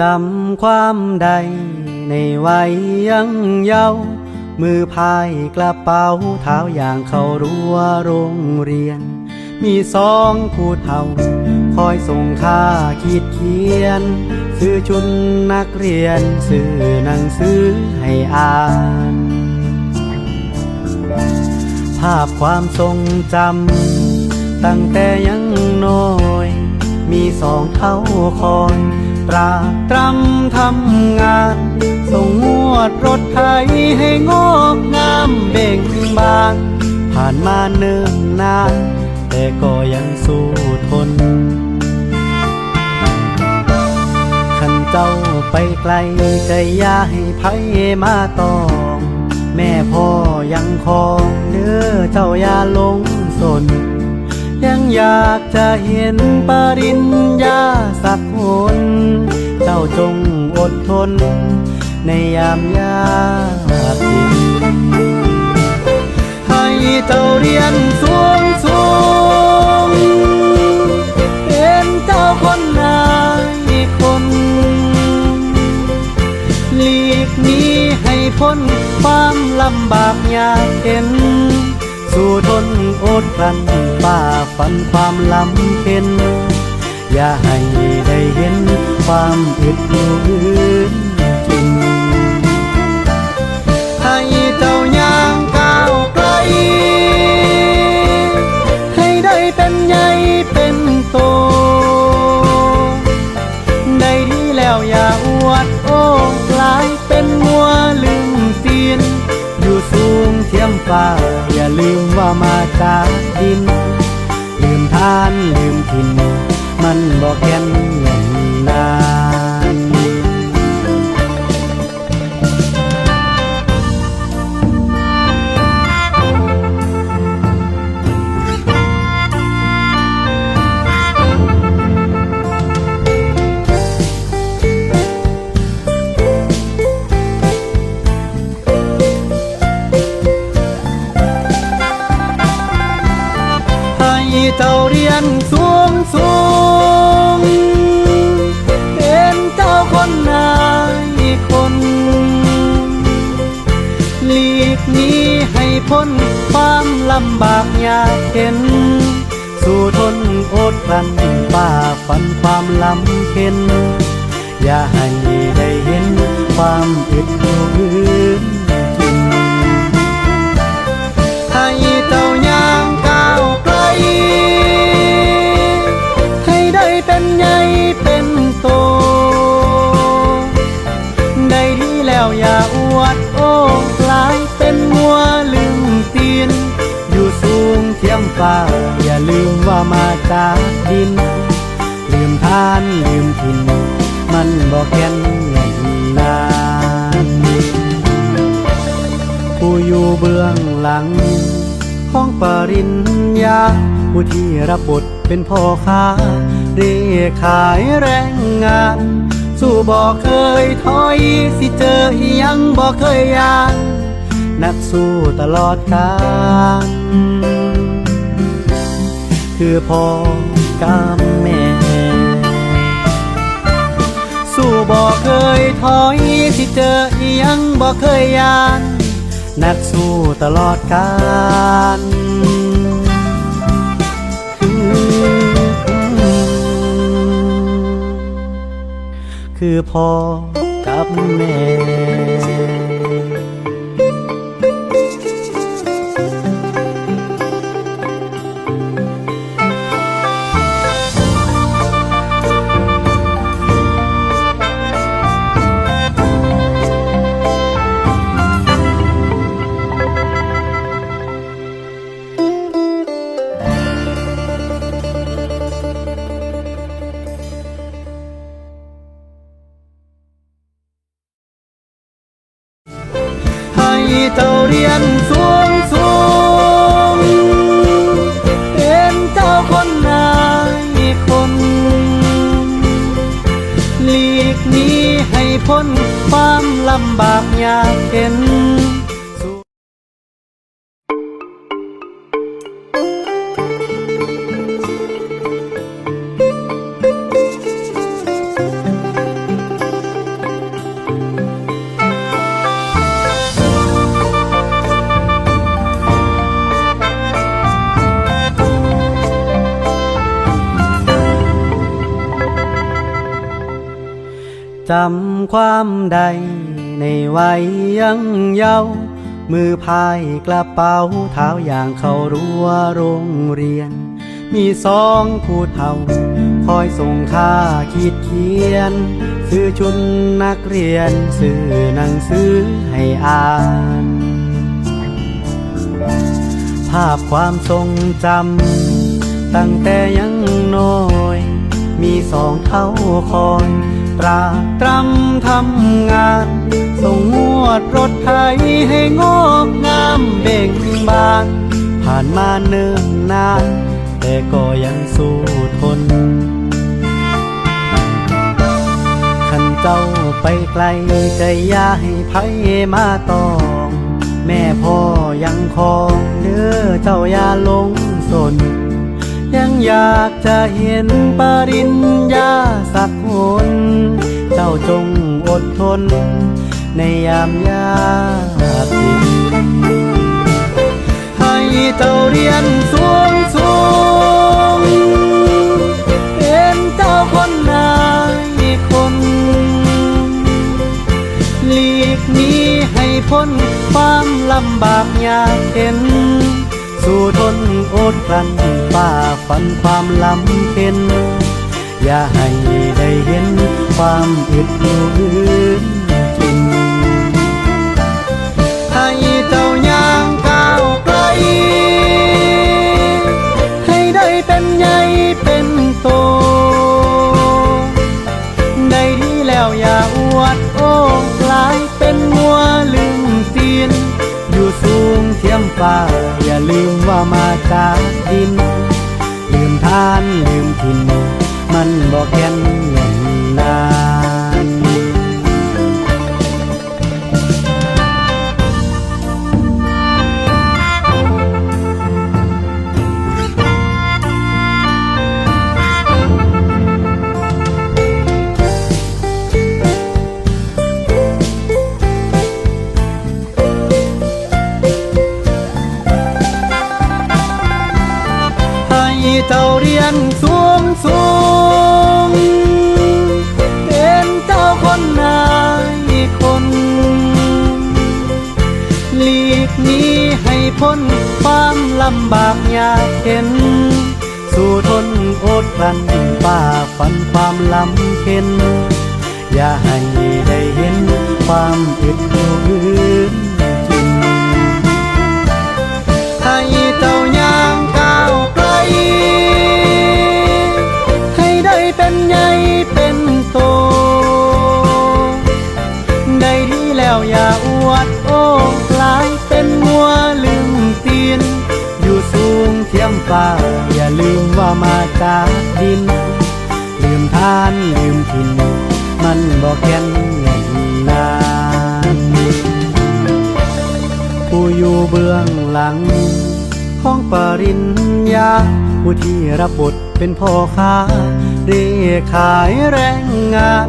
จำความใด ในวัยยังเยาว์มือพายกระเป๋าเท้าอย่างเขารั้วโรงเรียน มีสองผู้เฒ่า คอยส่งค่าขีดเขียน ซื้อชุดนักเรียน ซื้อหนังสือให้อ่าน ภาพความทรงจำตั้งแต่ยังน้อย มีสองเท่าคอย ตราตรำทำงาน ส่งงวดรถไถให้งอกงามเบ่งบาน ผ่านมาเนิ่นนาน แต่ก็ยังสู้ทนขันเจ้าไปไกลก็อย่าให้ไผมาตอง แม่พ่อยังคองเด้อเจ้าอย่าลงสนยังอยาก จะเห็นปริญญาสักคนเจ้าจงอดทน ในยามยากเย็นให้เจ้าเรียนสูงสูงเป็นเจ้าคนนายคนหลีกหนี้ให้พ้นความลำบากยากเข็น สู่ทนอดกลั้นป่าฟันความลำเป็น อย่าให้ได้เห็นความอึดอื่นกินให้เจ้าย่า มว่ามาจากดิน ลืมทานลืมถิ่น มันบอกแก่นเงินำบากยากเข็น สู่ทนอดกลั้นฝ่าฟันความลำเข็น อย่าให้ได้เห็นความอึดอยู่อื่นกินให้เจ้าย่างก้าวไกล ให้ได้เป็นใหญ่เป็นโต ได้ดีแล้วอย่าอวดโอ้ ฟ้า อย่าลืมว่ามาจากดิน ลืมทานลืมถิ่น มันบอกแก่นเงินนานผู้อยู่เบื้องหลัง ของปริญญา ผู้ที่รับบทเป็นพ่อค้าเรียขายแรงงาน สู้บอกเคยถอยสิเจอยังบอกเคยยานนักสู้ตลอดกาล คือพ่อกับแม่ สู้บอกเคยถอยสิเจออียังบอกเคยยาน นักสู้ตลอดกาลคือพ่อกับแม่ ที่เจ้าเรียนสูงสูงเป็นเจ้าคนนายคนหลีกนี้ให้พ้นความลำบากยากเห็น จำความใด ในวัยยังเยาว์มือพายกระเป๋าเท้าอย่างเขารั้วโรงเรียน มีสองผู้เฒ่า คอยส่งค่าขีดเขียน ซื้อชุดนักเรียน ซื้อหนังสือให้อ่าน ภาพความทรงจำตั้งแต่ยังน้อย มีสองเท่าคอย ตราตรำทำงาน ส่งงวดรถไถให้งอกงามเบ่งบาน ผ่านมาเนิ่นนาน แต่ก็ยังสู้ทนขันเจ้าไปไกลก็อย่าให้ไผมาตองแม่พ่อยังคองเด้อเจ้าอย่าลงสน ยังอยากจะเห็นปริญญาสักคน เจ้าจงอดทน ในยามยากเย็นให้เจ้าเรียนสูงสูงเป็นเจ้าคนนายคนหลีกหนี้ให้พ้นความลำบากยากเข็น สู่ทนอดกลั้นฝ่าฟันความลำเข็น อย่าให้ได้เห็นความอึดอยู่อื่นกินให้เจ้าย่างก้าวไกล ให้ได้เป็นใหญ่เป็นโต ได้ดีแล้วอย่าอวดโอ้กลายเป็นมัวลืมตีน อยู่สูงเทียมฟ้า จากดิน ลืมทานลืมถิ่นมันบอกแก่น เจ้าเรียนสูงสูงเป็นเจ้าคนนายคนหลีกหนี้ให้พ้นความลำบากยากเข็น สู่ทนอดกลั้นฝ่าฟันความลำเข็น อย่าให้ได้เห็นความอึดอยู่อื่น อย่าอวดโอ้กลายเป็นมัวลืมตีน อยู่สูงเทียมฟ้า อย่าลืมว่ามาจากดิน ลืมทานลืมถิ่นมันบอกแก่นเงินนานผู้อยู่เบื้องหลัง ของปริญญา ผู้ที่รับบทเป็นพ่อค้าเรียกขายแรงงาน